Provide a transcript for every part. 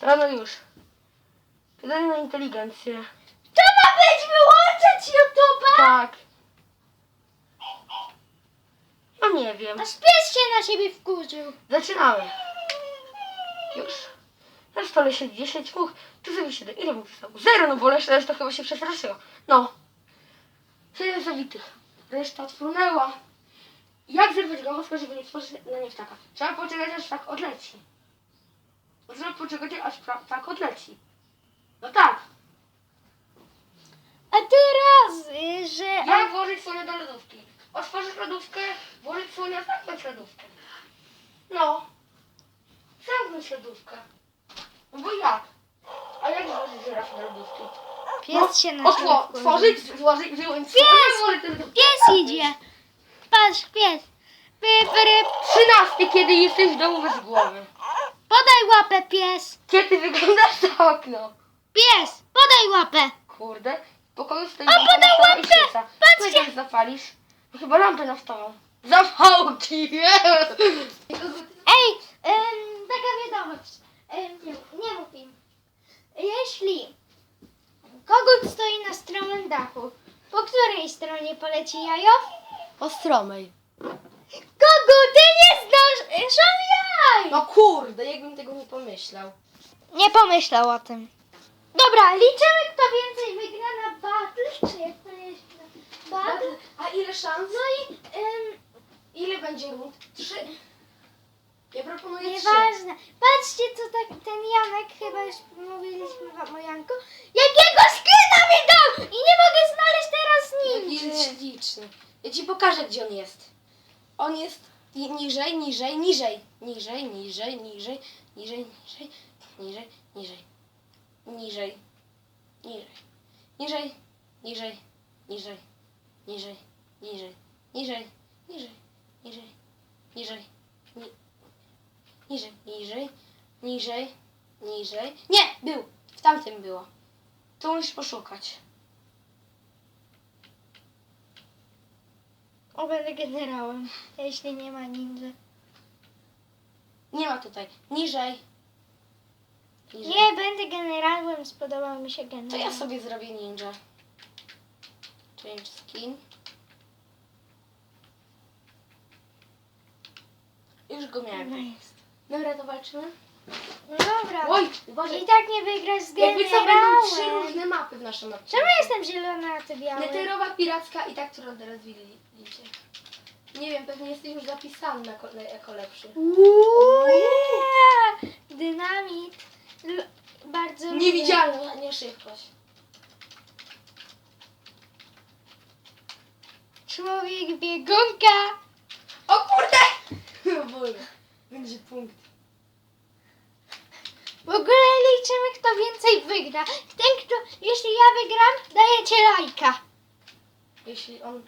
Rano już. Pytanie na inteligencję. To ma być wyłączać YouTube'a? Tak. No nie wiem. Aż pies się na siebie wkurzył. Zaczynamy. Już. Na stole siedzi 10 much, tu sobie 7. Ile much zostało? Zero, no bo reszta, reszta chyba się przestraszyła. No. 7 zabitych. Reszta odfrunęła. Jak zerwać gałązkę, żeby nie stworzyć na nie ptaka? Trzeba poczekać, aż tak odleci. Trzeba poczekać, aż pra- tak odleci. No tak. A teraz, y, że... Jak włożyć słonię do lodówki? Otworzyć lodówkę, włożyć słonia, zamknąć lodówkę. No. Zamknąć lodówkę. No bo jak? A jak włożyć żyrafę do lodówki? Pies się na Otwo-. Otworzyć, włożyć, wyjąć Pies! słonia, włożyć do lodówki. Pies idzie. Patrz, pies. Pyp. Trzynasty, kiedy jesteś w domu bez głowy. Podaj łapę, pies. Kiedy wyglądasz za okno? Pies, podaj łapę. Kurde, w pokoju stoi O, lampa podaj na stole i świeca. Patrzcie! Jak zapalisz. No chyba lampę na stole. Zapał ci, Ej, em, taka wiadomość. Em, nie, nie mów im. Jeśli kogut stoi na stromym dachu, po której stronie poleci jajo? Po stromej. Koguty nie znoszą jaj! No kurde, jakbym tego nie pomyślał. Nie pomyślał o tym. Dobra, liczymy kto więcej wygra na battle, czy jak to jest? Battle. A ile szans? No i em, Ile będzie rund? Trzy. Ja proponuję trzy. nieważne. Patrzcie co tak ten Janek, chyba już mówiliśmy wam o Janku, jakiego skina mi dał! I nie mogę znaleźć teraz Jaki jest ninja. śliczny. Ja ci pokażę, gdzie on jest. On jest ni- niżej, niżej, niżej. Niżej, niżej, niżej, niżej, niżej, niżej, niżej. Niżej. Niżej. Niżej, niżej, niżej, niżej, niżej, niżej, niżej, niżej, niżej, ni- niżej, niżej, niżej, niżej. Nie, był. W tamtym było. Tu musisz poszukać. O, będę generałem, jeśli nie ma ninja. Nie ma tutaj. Niżej. Niżej. Nie, będę generałem, spodobał mi się To generał. ja sobie zrobię ninja. Change skin. Już go miałem. Dobra, to walczymy. No dobra. Oj, uważaj. I tak nie wygrasz z Jakby co, będą trzy generałem. różne mapy w naszym odcinku. Czemu jestem zielona, a ty biały? Neterowa, piracka i ta, którą teraz widzicie. Nie wiem, pewnie jesteś już zapisany na, jako lepszy. Uuu, yeah! Dynamit. L- bardzo lubię. Niewidzialna, nie szybkość. Człowiek biegunka. O kurde! Będzie punkt. W ogóle liczymy, kto więcej wygra. Ten, kto, jeśli ja wygram, dajecie lajka. Jeśli on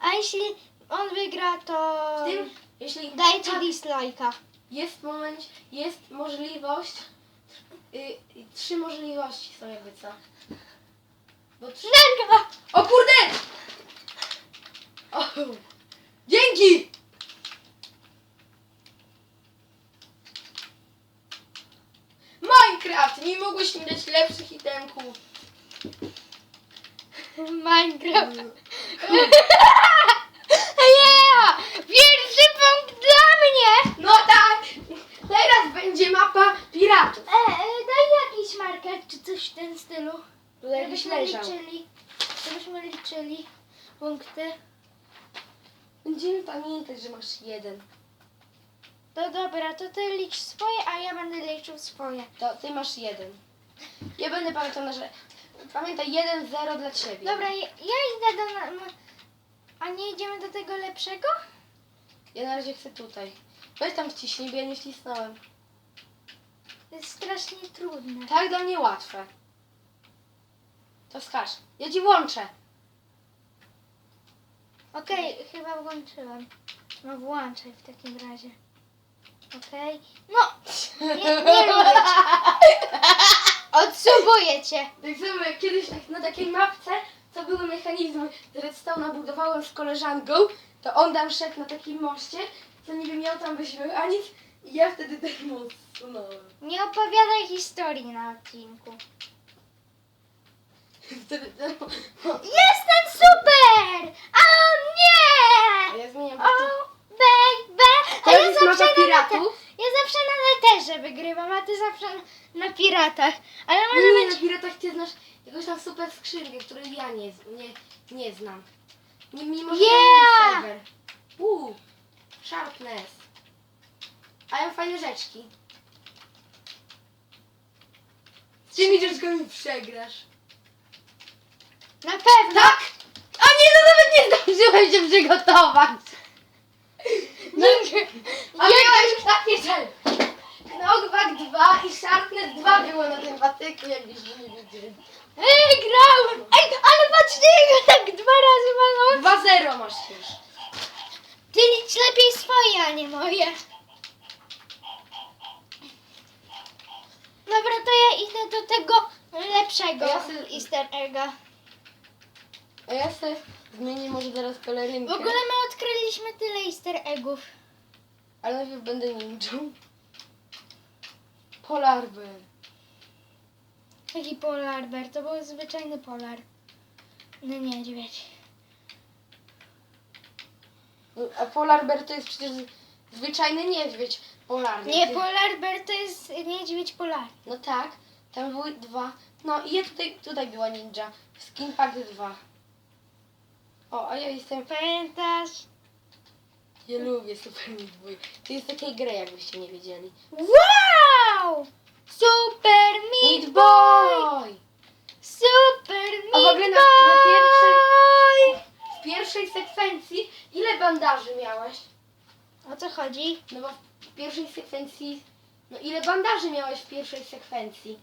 A jeśli on wygra, to w tym, jeśli dajcie tak, dislajka. jest moment, jest możliwość, y, y, trzy możliwości są jakby co. Bo trzy... Nanga! O kurde! O, dzięki! Minecraft! Nie mogłeś mi dać lepszych itemków. Minecraft. yeah! Pierwszy punkt dla mnie! No tak! Teraz będzie mapa piratów. E, e, daj jakiś marker czy coś w tym stylu. Tutaj Żebyśmy leżał. liczyli. Żebyśmy liczyli punkty. Będziemy pamiętać, że masz jeden. To dobra, to ty licz swoje, a ja będę liczył swoje. To ty masz jeden. Ja będę pamiętał, na, że... Pamiętaj, 1-0 dla ciebie. Dobra, ja, ja idę do... na- A nie idziemy do tego lepszego? Ja na razie chcę tutaj. Weź tam wciśnij, bo ja nie wcisnąłem. To jest strasznie trudne. Tak dla mnie łatwe. To skacz. Ja ci włączę. Okej, chyba włączyłem. No włączaj w takim razie. Okej. No, nie, nie lubię cię. Odsubuję cię. Tak samo jak kiedyś tak na takiej mapce, co były mechanizmy z redstone'a budowałem z koleżanką, to on tam szedł na takim moście, co niby miał tam być mechanizm I ja wtedy most sunąłem. Nie opowiadaj historii na odcinku. Wtedy ten. Jestem super! O A nie! ja zmieniam O, baby! A ja zawsze mapa na piratów? Ja zawsze na neterze wygrywam, a ty zawsze na piratach. Ale może Nie, być... na piratach ty znasz jakąś tam super skrzynkę, której ja nie, nie, nie znam. Nie, mimo że Yeah! serwer. Uuu, sharpness. A ja fajne rzeczki. Z tymi rzeczkami przegrasz. Na pewno! Tak! A nie, no nawet nie zdążyłem się przygotować. A miałeś takie rzeczy. Knockback 2 i Sharpness 2 było na tym patyku, jakbyśmy nie wiedzieli. Ej, grałem! Ej, ale patrz, nie, tak dwa razy walnąłem. 2-0 masz już. Ty licz lepiej swoje, a nie moje. Dobra, to ja idę do tego lepszego Ja se- easter egga. A ja sobie zmienię może teraz W pelerynkę. ogóle my odkryliśmy tyle easter eggów. Ale najpierw będę ninją. Polar bear. Jaki polar bear? To był zwyczajny polar. No niedźwiedź. A polar bear to jest przecież zwyczajny niedźwiedź polarny. Nie, polar bear to jest niedźwiedź polarny. No tak, tam były dwa. No i ja tutaj, tutaj była ninja. Skin Pack 2. O, a ja jestem... Pamiętasz? Ja lubię Super Meat Boy. To jest takiej gry, jakbyście nie wiedzieli. Wow! Super Meat Boy! Super Meat A w ogóle na- na pierwszej- W pierwszej sekwencji ile bandaży miałeś? O co chodzi? No bo w pierwszej sekwencji... No ile bandaży miałeś w pierwszej sekwencji?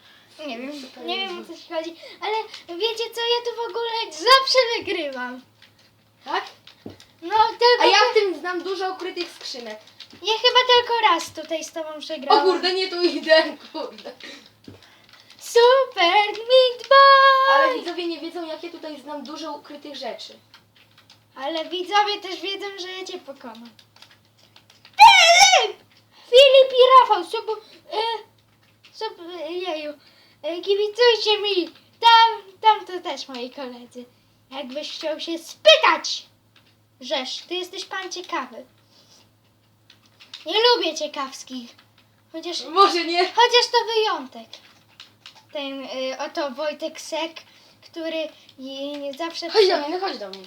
Nie wiem, Super nie Meat wiem o Boy. co ci chodzi, ale wiecie co, ja tu w ogóle zawsze wygrywam. Tak? No tylko... A ja w tym znam dużo ukrytych skrzynek. ja chyba tylko raz tutaj z tobą O przegrałam. kurde, nie tu idę, kurde. Super Meat Boy! Ale widzowie nie wiedzą, jakie tutaj znam dużo ukrytych rzeczy. Ale widzowie też wiedzą, że ja cię pokonam. Filip! Filip i Rafał, sub... E, sub... E, jeju. E, kibicujcie mi. Tam, tam to też moi koledzy. Jakbyś chciał się spytać. Rzesz, ty jesteś pan ciekawy. Nie lubię ciekawskich. Chociaż, Może nie. chociaż to wyjątek. Ten y, oto Wojtek Sek, który nie, nie zawsze... Chodź do mnie, no chodź do mnie.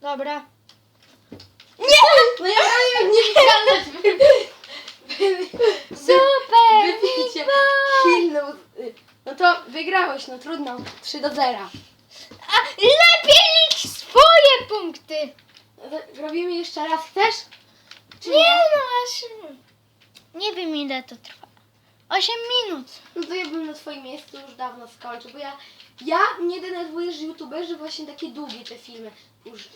Dobra. No ja prawie nie wygrałem. Super! No, y, no to wygrałeś, no trudno. 3 do 0. A lepiej licz swoje punkty! Robimy jeszcze raz, chcesz? Czy Nie no, aż... Nie wiem ile to trwa. 8 minut. No to ja bym na twoim miejscu już dawno skończył, bo ja, ja mnie denerwuję, że youtuberzy właśnie takie długie te filmy już...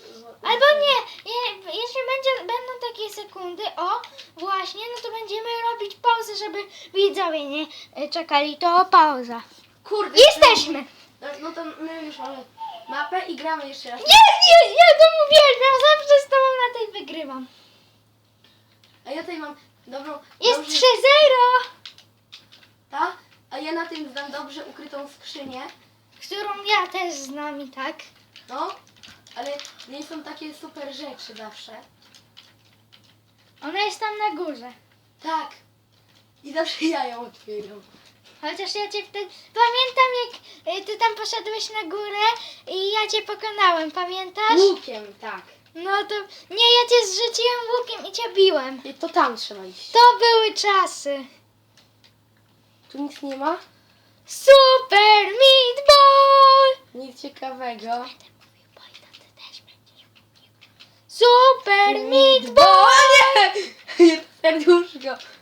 Albo nie, je- jeśli będzie, będą takie sekundy, o, właśnie, no to będziemy robić pauzę, żeby widzowie nie e, czekali. To pauza. Kurde. Jesteśmy! No, no to my już mamy mapę i gramy jeszcze raz. Nie, nie, ja to uwielbiam, zawsze z tobą na tej wygrywam. A ja tutaj mam dobrą... Jest dobrze- 3-0! Ta? A ja na tym znam dobrze ukrytą skrzynię. Którą ja też znam i tak. No, ale nie są takie super rzeczy zawsze. Ona jest tam na górze. Tak. I zawsze ja ją otwieram. Chociaż ja cię wtedy... Pamiętam jak y, ty tam poszedłeś na górę i ja cię pokonałem, pamiętasz? Łukiem, tak. No to... Nie, ja cię zrzuciłem łukiem i cię biłem. I to tam trzeba iść. To były czasy. Tu nic nie ma? Super Meat Boy! Nic ciekawego. Super Meat Boy! Nie! Serduszko.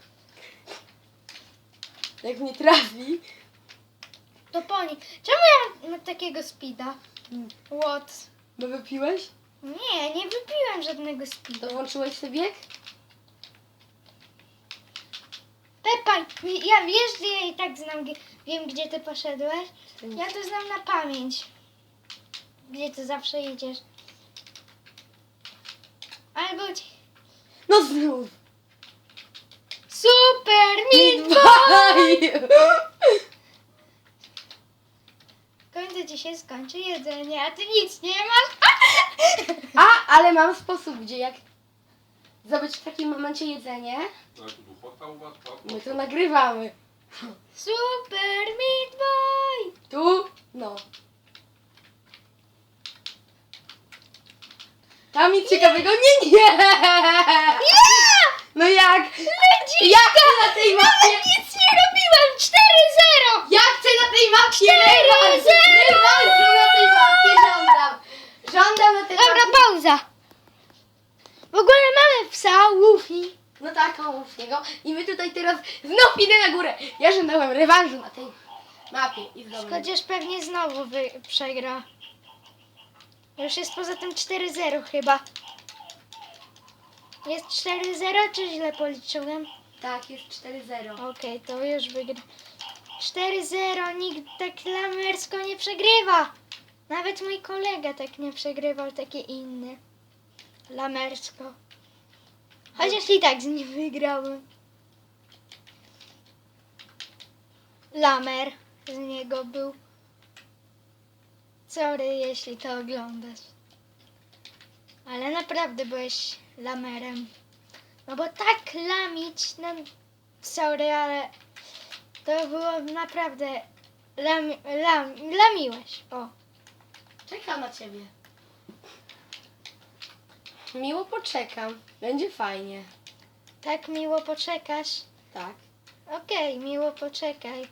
Jak mnie trafi. To poni. Czemu ja mam takiego speeda? What? Bo wypiłeś? Nie, nie wypiłem żadnego speeda. To włączyłeś sobie bieg? Pepa, ja wiesz, że ja i tak znam, wiem gdzie ty poszedłeś? Ja to znam na pamięć. Gdzie ty zawsze idziesz. Albo ci... No znów. Super Meat Boy! Ci się skończy jedzenie, a ty nic nie masz. A, ale mam sposób, gdzie jak zdobyć w takim momencie jedzenie, padła? my to nagrywamy. Super Meat Boy! Tu, no. Tam nic ciekawego nie, nie! No jak? Leci! Ja chcę na tej mapie! Nic nie robiłem! 4-0! Ja chcę na tej mapie Cztery, rewanż! zero! Rewanżu na tej mapie żądam! Żądam na tej Dobra, mapie... pauza. W ogóle mamy psa, Luffy. No tak, o niego. I my tutaj teraz znów idę na górę. Ja żądałem rewanżu na tej mapie i zdobędę. Chociaż pewnie znowu wy przegra. Już jest poza tym 4-0 chyba. Jest 4-0 czy źle policzyłem? Tak, jest 4-0. Okej, to już wygra. 4-0, nikt tak lamersko nie przegrywa. Nawet mój kolega tak nie przegrywał, taki inny. Lamersko. Chociaż i tak z nim wygrałem. Lamer z niego był. Sorry, jeśli to oglądasz. Ale naprawdę byłeś lamerem. No bo tak lamić, no sorry, ale to było naprawdę lam, lam, lamiłeś. O. Czekam na ciebie. Miło poczekam. Będzie fajnie. Tak miło poczekasz. Tak. Okej, miło poczekaj.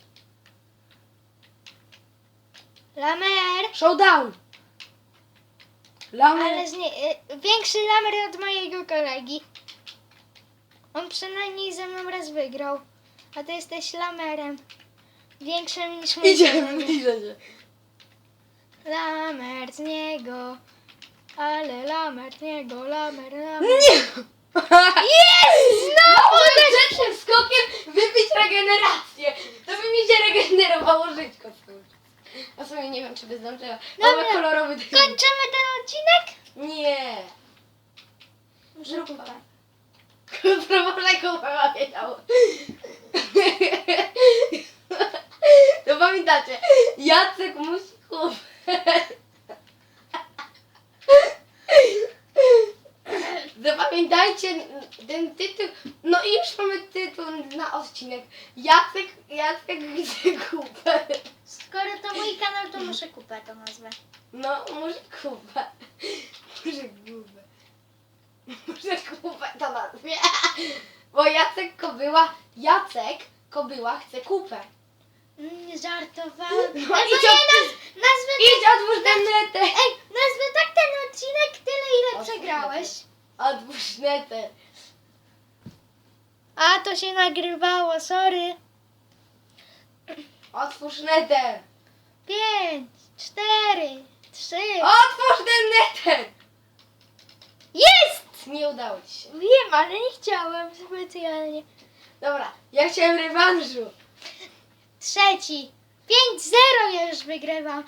Lamer! Showdown! Ale z nie, y, większy lamer od mojego kolegi. On przynajmniej ze mną raz wygrał. A ty jesteś lamerem. Większym niż mój Idziemy, bliżej się. Lamer z niego. Ale lamer z niego, lamer, lamer. Nie! Jest! Znowu Mogłem grzecznym skokiem wypić regenerację. To by mi się regenerowało żyćko. A sobie nie wiem, czy by zdążyła. Dobra. Mamy kolorowy dywan. Kończymy ten odcinek? Nie. Muszę kupę. Promonego mama wiedział. To pamiętacie, Jacek musi kupić. Zapamiętajcie ten tytuł. No i już mamy tytuł na odcinek. Jacek, Jacek chce kupę. Skoro to mój kanał, to muszę kupę to nazwę. No, może kupę. Może kupę. Może kupę to nazwie. Bo Jacek Kobyła, Jacek Kobyła chce kupę. Nie żartowałem. No Albo idź nie, od- naz, nazwę Idź, otwórz ten. Ej, nazwę tak ten odcinek, tyle ile przegrałeś. Otwórz netę. A, to się nagrywało, sorry. Otwórz netę. Pięć, cztery, trzy. Otwórz ten netę. Jest! Nie udało ci się. Wiem, ale nie chciałem specjalnie. Dobra, ja chciałem rewanżu. Trzeci. 5-0 ja już wygrywam. 5-0!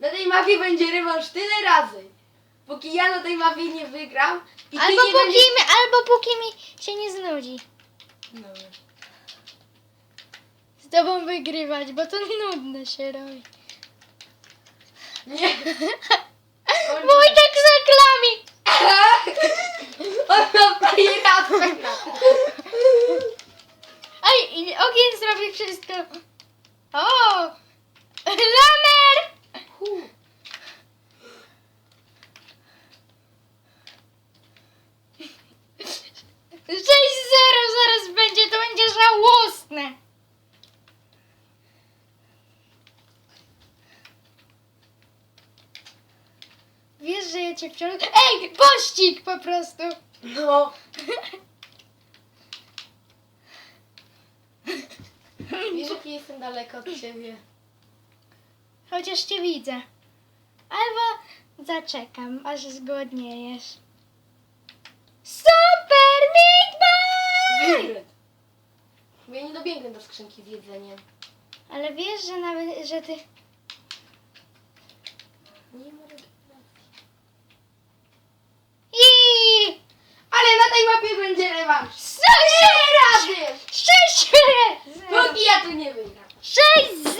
Na tej mapie będzie rewanż tyle razy. Póki ja na tej mapie nie wygram i ty Albo nie póki, będziesz... mi, albo póki mi się nie znudzi Dobra. z tobą wygrywać, bo to nudne się robi. Nie. Wojtek z reklami! On ma frajera Ej, i ogień zrobi wszystko. O! Lamer! Hu. Zaraz będzie, to będzie żałosne. Wiesz, że ja cię wciąż... Ej, pościg po prostu. No. Wiesz, jaki jestem daleko od ciebie. Chociaż cię widzę. Albo zaczekam, aż zgłodniejesz. Super Meat Wybryt. Ja nie dobiegnę do skrzynki z jedzeniem. Ale wiesz, że nawet, że ty... Nie ma regeneracji. I Ale na tej mapie będziemy wam cztery razy! 6 Póki ja tu nie wygram. 6 0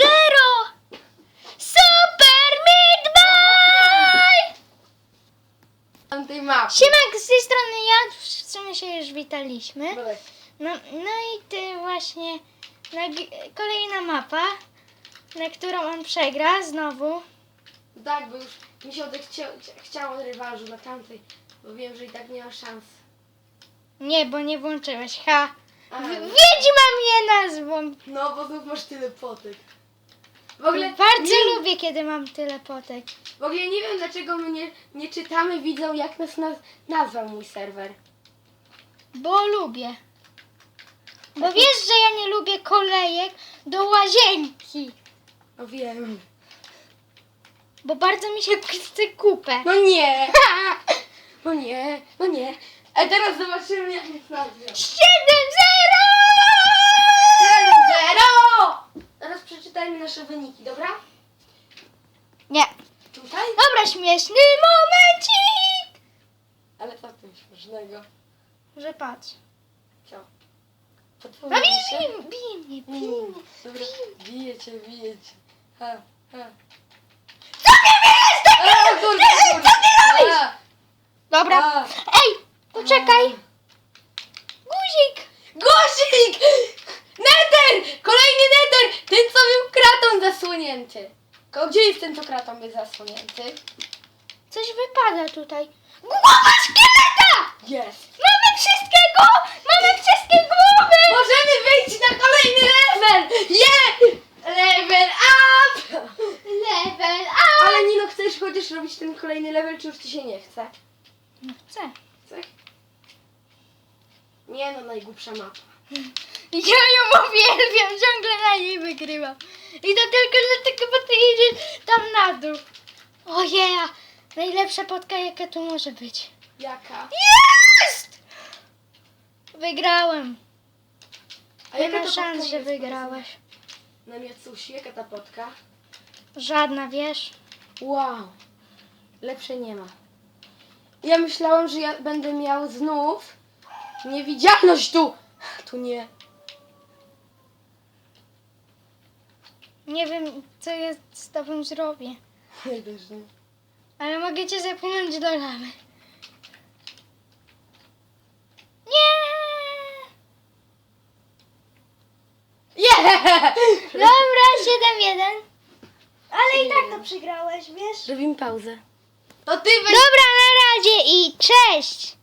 tej mapy. Z tej strony ja, w sumie się już witaliśmy. No, tak. no, no i ty właśnie, kolejna mapa, na którą on przegra znowu. Tak, bo już mi się odechcia, chciało rewanżu na tamtej, bo wiem, że i tak nie ma szans. Nie, bo nie włączyłeś, ha. No. Wiedźma mnie nazwą. No, bo znów masz tyle potek. W ogóle Bardzo nie, lubię, kiedy mam tyle potek. W ogóle nie wiem, dlaczego my nie, nie czytamy, widzą jak nas naz- nazwał mój serwer. Bo lubię. Bo wiesz, że ja nie lubię kolejek do łazienki. No wiem. Bo bardzo mi się chce kupę. No nie! No nie, no nie. A teraz zobaczymy jak nas nazwie. 7-0! Przeczytajmy nasze wyniki, dobra? Nie. Tutaj? Dobra, śmieszny momencik. Ale co w tym śmiesznego? Że patrz. Co? No Potworzył bij, się? bij, bij mnie, bij Mm, mnie. Dobra, bije cię, bije cię. Ha, ha. Co ty wiesz? Tak A, kurde, kurde. A, Dobra. a. Ej, poczekaj. Guzik. Guzik! Nether! Kolejny nether! Ten, co był kraton zasłonięty. Ko- Gdzie jest ten, co kraton był zasłonięty? Coś wypada tutaj. Głowa szkieleta! Jest. Mamy wszystkiego! Mamy wszystkie głowy! Możemy wejść na kolejny level! Yeah! Level up! Level up! Ale Nino, chcesz chociaż robić ten kolejny level, czy już ci się nie chce? No chcę. Chce? Nie no, najgłupsza mapa. Ja ją uwielbiam, ciągle na niej wygrywam. I to tylko dlatego, bo ty jedziesz tam na dół. Ojej, najlepsza podka jaka tu może być. Jaka? Jest! Wygrałem. A Nie jaka ma szans, że jest? wygrałeś. Na Miacusi, jaka ta podka? Żadna, wiesz? Wow. Lepszej nie ma. Ja myślałam, że ja będę miał znów niewidzialność tu. Tu nie. Nie wiem, co ja z tobą zrobię. Nie też nie. Ale mogę cię zepchnąć do lawy. Nie! Yeah! Dobra, 7-1. Ale i tak to przegrałeś, wiesz? Robimy pauzę. To ty weź Dobra, na razie i cześć!